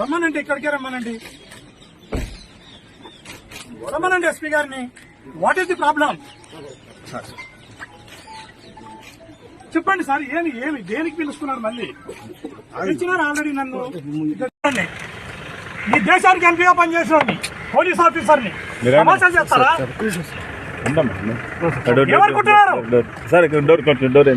రమ్మనండి ఇక్కడికే రమ్మనండి. రమ్మనండి ఎస్పీ గారిని. వాట్ ఈస్ ది ప్రాబ్లం చెప్పండి సార్ ఏమి ఏమి దేనికి పిలుస్తున్నారు మళ్ళీ? పిలిచినారు ఆల్రెడీ నన్ను. ఈ దేశానికి ఎంపీగా పనిచేసిన పోలీస్ ఆఫీసర్ని. సమాచారం చేస్తారా? డోర్. Sir door door